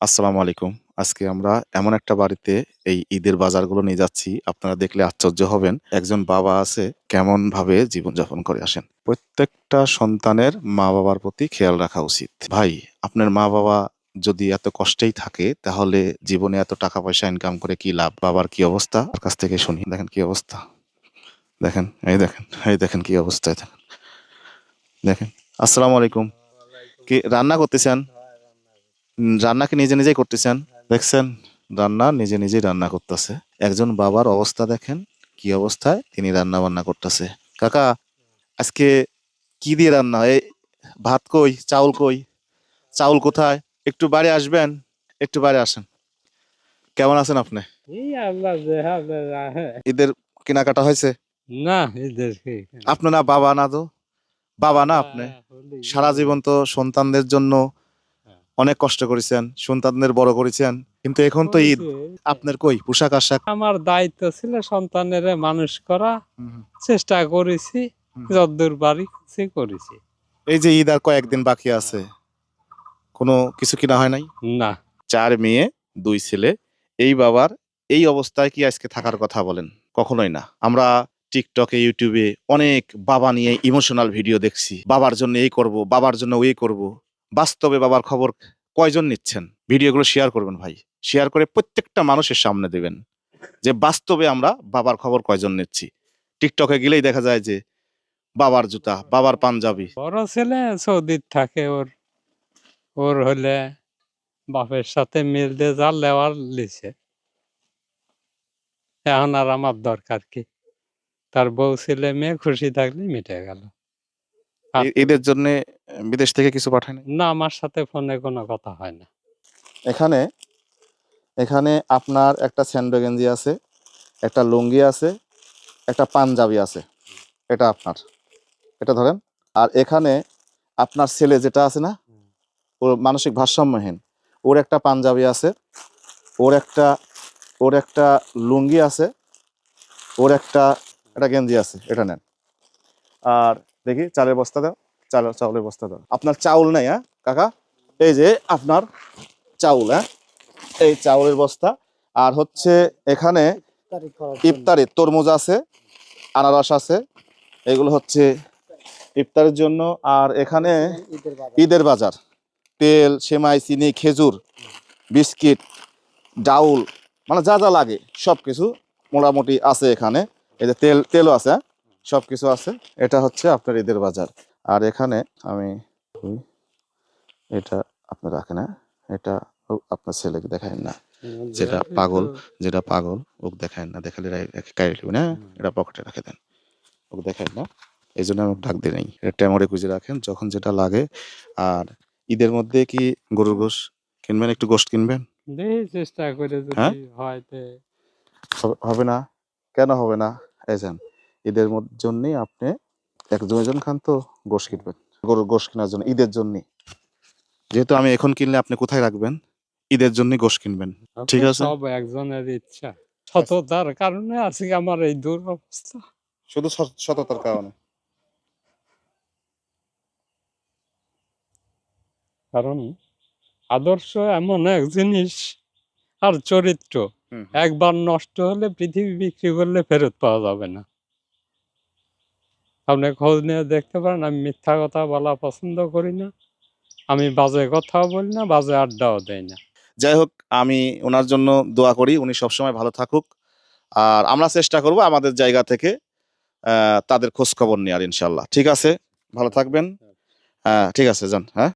আসসালামু আলাইকুম। আজকে আমরা এমন একটা বাড়িতে এই ঈদের বাজারগুলো নিয়ে যাচ্ছি। আপনারা দেখলে আশ্চর্য হবেন। একজন বাবা আছে কেমনভাবে জীবনযাপন করে আসেন। প্রত্যেকটা সন্তানের মা-বাবার প্রতি খেয়াল রাখা উচিত। ভাই, আপনার মা-বাবা যদি এত কষ্টেই থাকে তাহলে জীবনে এত টাকা পয়সা ইনকাম করে কি লাভ? বাবার কি অবস্থা? তার কাছ থেকে শুনি। দেখেন কি অবস্থা। দেখেন, এই দেখেন, এই দেখেন কি অবস্থায় দেখেন। দেখেন। আসসালামু আলাইকুম। কি রান্না করতেছেন? রান্না কি নিজে নিজেই করতেছেন? দেখছেন রান্না নিজে নিজেই রান্না করতেছে। একজন বাবার অবস্থা দেখেন কি অবস্থায় তিনি রান্না বান্না করতেছে। কাকা আজকে কি দিয়ে রান্না এই ভাত কই? চাউল কই? চাউল কোথায়? একটু বাড়ি আসবেন? একটু বাড়ি আসেন। কেমন আছেন আপনি। ঈদের কেনাকাটা হয়েছে? না এদের কি? আপনার না বাবা না তো? বাবা না আপনি? সারা জীবন তো সন্তানদের জন্য অনেক কষ্ট করেছেন সন্তানদের বড় করেছেন কিন্তু এখন তো ঈদ। আপনার কই? পোশাক আশাক? আমার দায়িত্ব ছিল সন্তানের মানুষ করা চেষ্টা করেছি যদ্দূর বাড়ি সে করেছি। এই যে ঈদ আর কয়েকদিন বাকি আছে কোনো কিছু কিনা হয় নাই? না। চার মেয়ে দুই ছেলে এই বাবার এই অবস্থায় কি আজকে থাকার কথা বলেন? কখনোই না। আমরা টিকটকে ইউটিউবে অনেক বাবা নিয়ে ইমোশনাল ভিডিও দেখছি। বাবার জন্য এই করব বাবার জন্য ওই করব। বাস্তবে বাবার খবর কয়জন নিচ্ছেন? ভিডিওগুলো শেয়ার করবেন ভাই। শেয়ার করে প্রত্যেকটা মানুষের সামনে দেবেন যে বাস্তবে আমরা বাবার খবর কয়জন নিচ্ছি। টিকটকে গেলেই দেখা যায় যে বাবার জুতা, বাবার পাঞ্জাবি। বড় ছেলে সৌদির থাকে ওর ওর হলে বাপের সাথে মিল দিয়ে যা লেওয়ার লিছে। এখন আর আমার দরকার কি? তার বউ ছেলে মেয়ে খুশি থাকলে মিটে গেল। এ- এদের জন্য বিদেশ থেকে কিছু পাঠায় নাই? না আমার সাথে ফোনে কোনো কথা হয় না। এখানে এখানে আপনার একটা স্যান্ডো গেঞ্জি আছে একটা লুঙ্গি আছে একটা পাঞ্জাবি আছে। এটা আপনার। এটা ধরেন আর এখানে আপনার ছেলে যেটা আছে না ওর মানসিক ভারসাম্যহীন। ওর একটা পাঞ্জাবি আছে ওর একটা ওর একটা লুঙ্গি আছে ওর একটা একটা গেঞ্জি আছে এটা নেন। আর দেখি, চালের বস্তা দাও। চাল, চাউলের বস্তা দাও। আপনার চাউল নেই হ্যাঁ? কাকা, এই যে আপনার চাউল হ্যাঁ? এই চাউলের বস্তা। আর হচ্ছে এখানে ইফতারি তরমুজ আছে, আনারস আছে, এগুলো হচ্ছে ইফতারের জন্য। আর এখানে ঈদের বাজার। তেল, সেমাই, চিনি, খেজুর, বিস্কিট, ডাউল মানে যা যা লাগে সব কিছু মোটামুটি আছে এখানে। এই যে তেল, তেলও আছে হ্যাঁ? সব কিছু আছে। এটা হচ্ছে আপনার ঈদের বাজার। আর এখানে আমি এটা আপনি রাখেন হ্যাঁ? এটা আপনার ছেলেকে দেখায় না। যেটা পাগল যেটা পাগল ওকে দেখায় না। দেখালে কাইরে নেবেন হ্যাঁ? এটা পকেটে রাখে দেন। ওকে দেখায় না। এই জন্য আমি ডাক দিই নাই। এটা টেমরে খুঁজে রাখেন যখন যেটা লাগে। আর ঈদের মধ্যে কি গরুর গোশ কিনবেন? একটু গোশ কিনবেন? চেষ্টা করে হ্যাঁ? যদি হয় হবে- হবে না? কেন হবে না? এই ঈদের জন্যই আপনি এক দুজন খান তো গোশ কিনবেন। গরুর গোশ কেনার জন্য ঈদের জন্য যেহেতু আমি এখন কিনলে আপনি কোথায় রাখবেন? ঈদের জন্য গোশ কিনবেন। ঠিক আছে। সব একজনের ইচ্ছা। সততার কারণে আজকে আমার এই দুরবস্থা। শুধু সততার কারণে। কারণ আদর্শ এমন এক জিনিস আর চরিত্র। একবার নষ্ট হলে পৃথিবী বিক্রি করলে ফেরত পাওয়া যাবে না। আপনি খোঁজ নিয়ে দেখতে পারেন আমি মিথ্যা কথা বলা পছন্দ করি না। আমি বাজে কথাও বলি না বাজে আড্ডাও দেয় না। যাই হোক আমি ওনার জন্য দোয়া করি উনি সবসময় ভালো থাকুক। আর আমরা চেষ্টা করব আমাদের জায়গা থেকে তাদের খোঁজ খবর নেওয়ার ইনশাল্লাহ ঠিক আছে? ভালো থাকবেন। হ্যাঁ ঠিক আছে যান হ্যাঁ?